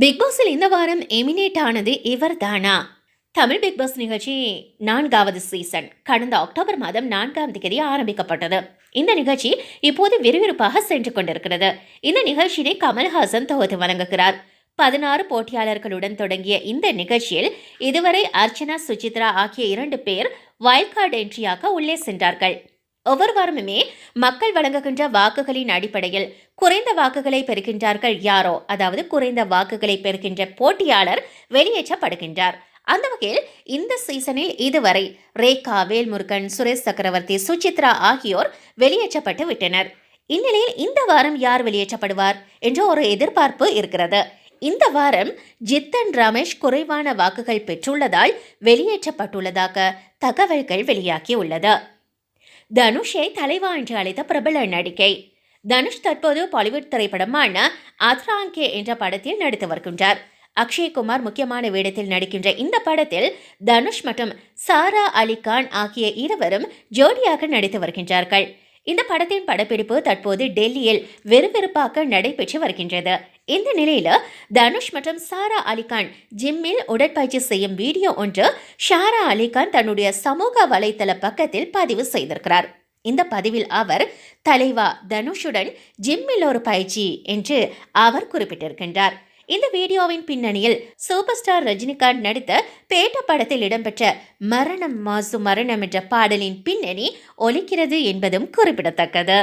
பிக்பாஸில் இந்த வாரம் எமினேட் ஆனது இவர் தானா தமிழ் பிக் பாஸ் நிகழ்ச்சி நான்காவது சீசன் கடந்த அக்டோபர் மாதம் நான்காம் தேதி ஆரம்பிக்கப்பட்டது. இந்த நிகழ்ச்சி இப்போது விறுவிறுப்பாக சென்று கொண்டிருக்கிறது. இந்த நிகழ்ச்சியை கமல்ஹாசன் தொகுத்து வழங்குகிறார். பதினாறு போட்டியாளர்களுடன் தொடங்கிய இந்த நிகழ்ச்சியில் இதுவரை அர்ச்சனா சுஜித்ரா ஆகிய இரண்டு பேர் வைல்ட் கார்டு என்ட்ரியாக உள்ளே சென்றார்கள். ஒவ்வொரு வாரமுமே மக்கள் வழங்குகின்ற வாக்குகளின் அடிப்படையில் குறைந்த வாக்குகளை பெறுகின்றார்கள் யாரோ அதாவது குறைந்த வாக்குகளை பெறுகின்ற போட்டியாளர் வெளியேற்றப்படுகின்றார். அந்த வகையில் இந்த சீசனில் இதுவரை ரேகா வேல்முருகன் சுரேஷ் சக்கரவர்த்தி சுசித்ரா ஆகியோர் வெளியேற்றப்பட்டு விட்டனர். இந்நிலையில் இந்த வாரம் யார் வெளியேற்றப்படுவார் என்ற ஒரு எதிர்பார்ப்பு இருக்கிறது. இந்த வாரம் ஜித்தன் ரமேஷ் குறைவான வாக்குகள் பெற்றுள்ளதால் வெளியேற்றப்பட்டுள்ளதாக தகவல்கள் வெளியாகியுள்ளது. தனுஷை தலைவா என்று அழைத்த பிரபல நடிகை. தனுஷ் தற்போது பாலிவுட் திரைப்படமான அத்ராங்கே என்ற படத்தில் நடித்து வருகின்றார். அக்ஷய்குமார் முக்கியமான வேடத்தில் நடிக்கின்ற இந்த படத்தில் தனுஷ் மற்றும் சாரா அலி கான் ஆகிய இருவரும் ஜோடியாக நடித்து வருகின்றார்கள். இந்த படத்தின் படப்பிடிப்பு தற்போது டெல்லியில் விறுவிறுப்பாக நடைபெற்று வருகின்றது. இந்த நிலையில் தனுஷ் மற்றும் சாரா அலிகான் ஜிம்மில் உடற்பயிற்சி செய்யும் வீடியோ ஒன்று ஷாரா அலிகான் தன்னுடைய சமூக வலைத்தள பக்கத்தில் பதிவு செய்திருக்கிறார். இந்த பதிவில் அவர் தலைவா தனுஷுடன் ஜிம்மில் ஒரு பயிற்சி என்று அவர் குறிப்பிட்டிருக்கின்றார். இந்த வீடியோவின் பின்னணியில் சூப்பர் ஸ்டார் ரஜினிகாந்த் நடித்த பேட்ட படத்தில் இடம்பெற்ற மரணம் மாசு மரணம் என்ற பாடலின் பின்னணி ஒலிக்கிறது என்பதும் குறிப்பிடத்தக்கது.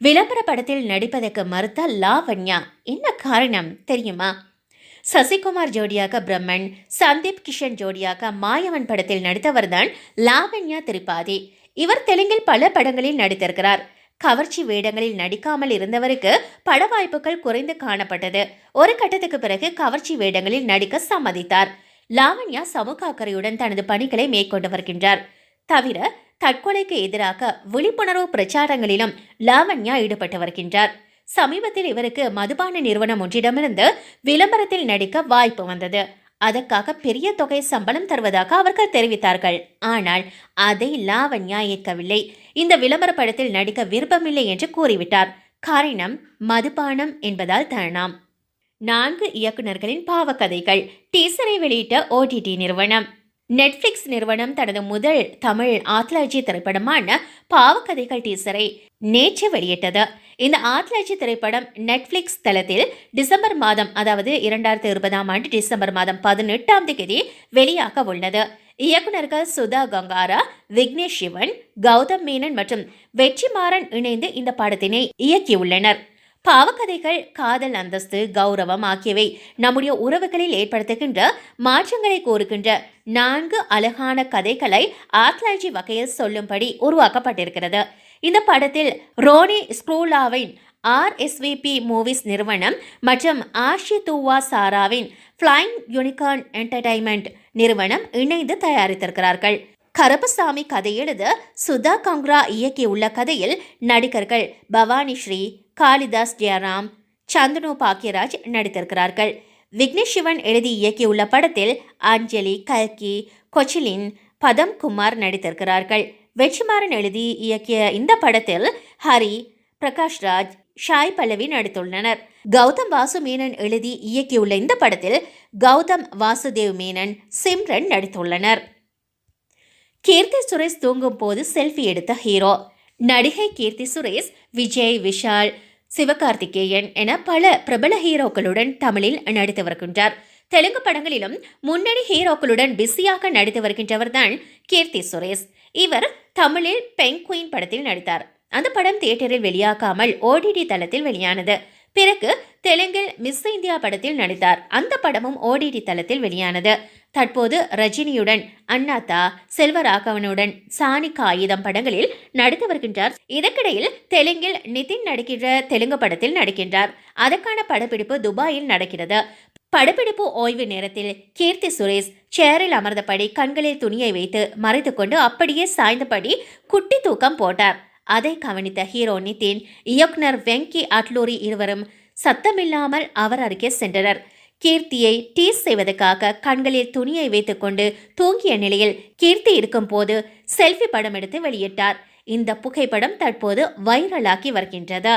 விளம்பர படத்தில் நடிப்பதற்கு மறுத்த லாவண்யா என்ன காரணம் தெரியுமா? சசிகுமார் ஜோடியாக பிரம்மன் சந்தீப் கிஷன் ஜோடியாக மாயவன் படத்தில் நடித்தவர்தான் லாவண்யா திரிபாதி. இவர் தெலுங்கில் பல படங்களில் நடித்திருக்கிறார். கவர்ச்சி வேடங்களில் நடிக்காமல் இருந்தவருக்கு பட வாய்ப்புகள் குறைந்து காணப்பட்டது. ஒரு கட்டத்துக்கு பிறகு கவர்ச்சி வேடங்களில் நடிக்க சம்மதித்தார். லாவண்யா சமூக அக்கறையுடன் தனது பணிகளை மேற்கொண்டு வருகின்றார். தவிர தற்கொலைக்கு எதிராக விழிப்புணர்வு பிரச்சாரங்களிலும் லாவண்யா ஈடுபட்டு வருகின்றார். சமீபத்தில் இவருக்கு மதுபான நிறுவனம் ஒன்றிடமிருந்து விளம்பரத்தில் நடிக்க வாய்ப்பு வந்தது. அதற்காக பெரிய தொகை சம்பளம் தருவதாக அவர்கள் தெரிவித்தார்கள். ஆனால் அதை லாவண்யா ஏற்கவில்லை. இந்த விளம்பர படத்தில் நடிக்க விருப்பமில்லை என்று கூறிவிட்டார். காரணம் மதுபானம் என்பதால் தானாம். நான்கு இயக்குநர்களின் பாவக்கதைகள் டீசரை வெளியிட்ட ஓடிடி நிறுவனம். நெட்ஃப்ளிக்ஸ் நிறுவனம் தனது முதல் தமிழ் ஆத்லாஜி திரைப்படமான பாவக்கதைகள் டீசரை நேற்று வெளியிட்டது. இந்த ஆத்லாஜி திரைப்படம் நெட்ஃப்ளிக்ஸ் தளத்தில் டிசம்பர் மாதம் அதாவது இரண்டாயிரத்தி இருபதாம் ஆண்டு டிசம்பர் மாதம் பதினெட்டாம் தேதி வெளியாக உள்ளது. இயக்குநர்கள் சுதா கங்காரா விக்னேஷ் சிவன் கௌதம் மேனன் மற்றும் வெற்றிமாறன் இணைந்து இந்த படத்தினை இயக்கியுள்ளனர். பாவக்கதைகள் காதல் அந்தஸ்து கௌரவம் ஆகியவை நம்முடைய உறவுகளில் ஏற்படுத்துகின்ற மாற்றங்களை கோருகின்ற நான்கு அழகான கதைகளை ஆத்லாஜி வகையில் சொல்லும்படி உருவாக்கப்பட்டிருக்கிறது. இந்த படத்தில் ரோனி ஸ்க்ரூலாவின் ஆர்எஸ்விபி மூவிஸ் நிறுவனம் மற்றும் ஆஷி தூவா சாராவின் ஃப்ளைங் யூனிகார்ன் என்டர்டைன்மெண்ட் நிறுவனம் இணைந்து தயாரித்திருக்கிறார்கள். கருப்பசாமி கதை எழுத சுதா காங்க்ரா இயக்கியுள்ள கதையில் நடிகர்கள் பவானி ஸ்ரீ காளிதாஸ் ஜெயராம் சந்தனு பாக்கியராஜ் நடித்திருக்கிறார்கள். விக்னேஷ் சிவன் எழுதி இயக்கியுள்ள படத்தில் அஞ்சலி கல்கி கொச்சிலின் பதம் குமார் நடித்திருக்கிறார்கள். வெற்றிமாறன் எழுதி இயக்கிய இந்த படத்தில் ஹரி பிரகாஷ்ராஜ் ஷாய் பல்லவி நடித்துள்ளனர். கௌதம் வாசு மேனன் எழுதி இயக்கியுள்ள இந்த படத்தில் கௌதம் வாசுதேவ் மேனன் சிம்ரன் நடித்துள்ளனர். கீர்த்தி சுரேஷ் தூங்கும் போது செல்ஃபி எடுத்த ஹீரோ. நடிகை கீர்த்தி சுரேஷ் விஜய் விஷால் சிவகார்த்திகேயன் என பல பிரபல ஹீரோக்களுடன் தமிழில் நடித்து வருகின்றார். தெலுங்கு படங்களிலும் முன்னணி ஹீரோக்களுடன் பிஸியாக நடித்து வருகின்றவர்தான் கீர்த்தி சுரேஷ். இவர் தமிழில் பெங்குயின் படத்தில் நடித்தார். அந்த படம் தியேட்டரில் வெளியாகாமல் ஓடிடி தளத்தில் வெளியானது. பிறகு தெலுங்கில் மிஸ் இந்தியா படத்தில் நடித்தார். அந்த படமும் ஓடிடி தளத்தில் வெளியானது. தற்போது ரஜினியுடன் அண்ணாத்தா செல்வராகவனுடன் சாணி காகிதம் படங்களில் நடித்து வருகின்றார். இதற்கிடையில் தெலுங்கில் நிதின் நடிக்கின்ற தெலுங்கு படத்தில் நடிக்கின்றார். அதற்கான படப்பிடிப்பு துபாயில் நடக்கிறது. படப்பிடிப்பு ஓய்வு நேரத்தில் கீர்த்தி சுரேஷ் சேரில் அமர்ந்தபடி கண்களில் துணியை வைத்து மறைத்துக்கொண்டு அப்படியே சாய்ந்தபடி குட்டி தூக்கம் போட்டார். அதை கவனித்த ஹீரோ நிதின் இயக்குனர் வெங்கி அட்லூரி இருவரும் சத்தமில்லாமல் அவர் அருகே சென்றனர். கீர்த்தியை டீஸ் செய்வதற்காக கண்களில் துணியை வைத்துக்கொண்டு தூங்கிய நிலையில் கீர்த்தி இருக்கும்போது செல்ஃபி படம் எடுத்து வெளியிட்டார். இந்த புகைப்படம் தற்போது வைரலாகி வருகின்றது.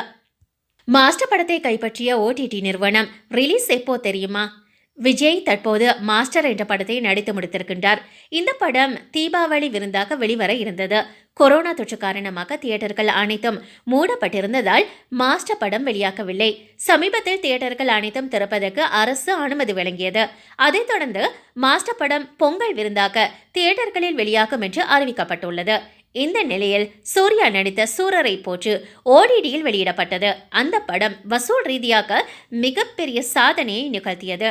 மாஸ்டர் படத்தை கைப்பற்றிய ஓடிடி நிறுவனம் ரிலீஸ் எப்போ தெரியுமா? விஜய் தற்போது மாஸ்டர் என்ற படத்தை நடித்து முடித்திருக்கின்றார். இந்த படம் தீபாவளி விருந்தாக வெளிவர இருந்தது. கொரோனா தொற்று காரணமாக தியேட்டர்கள் அனைத்தும் மூடப்பட்டிருந்ததால் மாஸ்டர் படம் வெளியாகவில்லை. சமீபத்தில் தியேட்டர்கள் அனைத்தும் திறப்பதற்கு அரசு அனுமதி வழங்கியது. அதைத் தொடர்ந்து மாஸ்டர் படம் பொங்கல் விருந்தாக தியேட்டர்களில் வெளியாகும் என்று அறிவிக்கப்பட்டுள்ளது. இந்த நிலையில் சூர்யா நடித்த சூரரை போற்று ஓடிடியில் வெளியிடப்பட்டது. அந்த படம் வசூல் ரீதியாக மிகப்பெரிய சாதனையை நிகழ்த்தியது.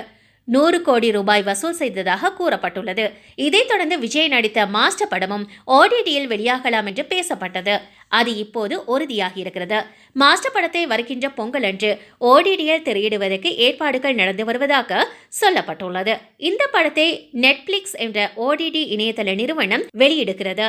நூறு கோடி ரூபாய் வசூல் செய்ததாக கூறப்பட்டுள்ளது. இதைத் தொடர்ந்து விஜய் நடித்த மாஸ்டர் படமும் ஓடிடியில் வெளியாகலாம் என்று பேசப்பட்டது. அது இப்போது உறுதியாகி இருக்கிறது மாஸ்டர் படத்தை வருகின்ற பொங்கல் அன்று ஓடிடியில் திரையிடுவதற்கு ஏற்பாடுகள் நடந்து வருவதாக சொல்லப்பட்டுள்ளது. இந்த படத்தை நெட்ஃபிளிக்ஸ் என்ற ஓடிடி இணையதள நிறுவனம் வெளியிடுகிறது.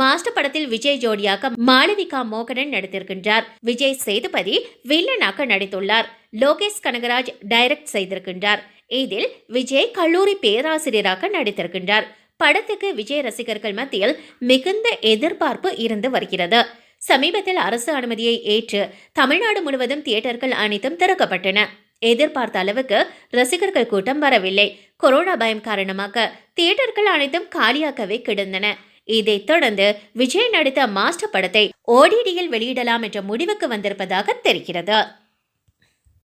மாஸ்டர் படத்தில் விஜய் ஜோடியாக மாளவிகா மோகனன் நடித்திருக்கின்றார். விஜய் சேதுபதி வில்லனாக நடித்துள்ளார். லோகேஷ் கனகராஜ் டைரக்ட் செய்திருக்கின்றார். இதில் விஜய் கல்லூரி பேராசிரியராக நடித்திருக்கின்றார். படத்துக்கு விஜய் ரசிகர்கள் மத்தியில் மிகுந்த எதிர்பார்ப்பு இருந்து வருகிறது. சமீபத்தில் அரசு அனுமதியை ஏற்று தமிழ்நாடு முழுவதும் தியேட்டர்கள் அனைத்தும் திறக்கப்பட்டன. எதிர்பார்த்த அளவுக்கு ரசிகர்கள் கூட்டம் வரவில்லை. கொரோனா பயம் காரணமாக தியேட்டர்கள் அனைத்தும் காலியாகவே கிடந்தன. இதைத் தொடர்ந்து விஜய் நடித்த மாஸ்டர் படத்தை ஓடிடியில் வெளியிடலாம் என்ற முடிவுக்கு வந்திருப்பதாக தெரிகிறது.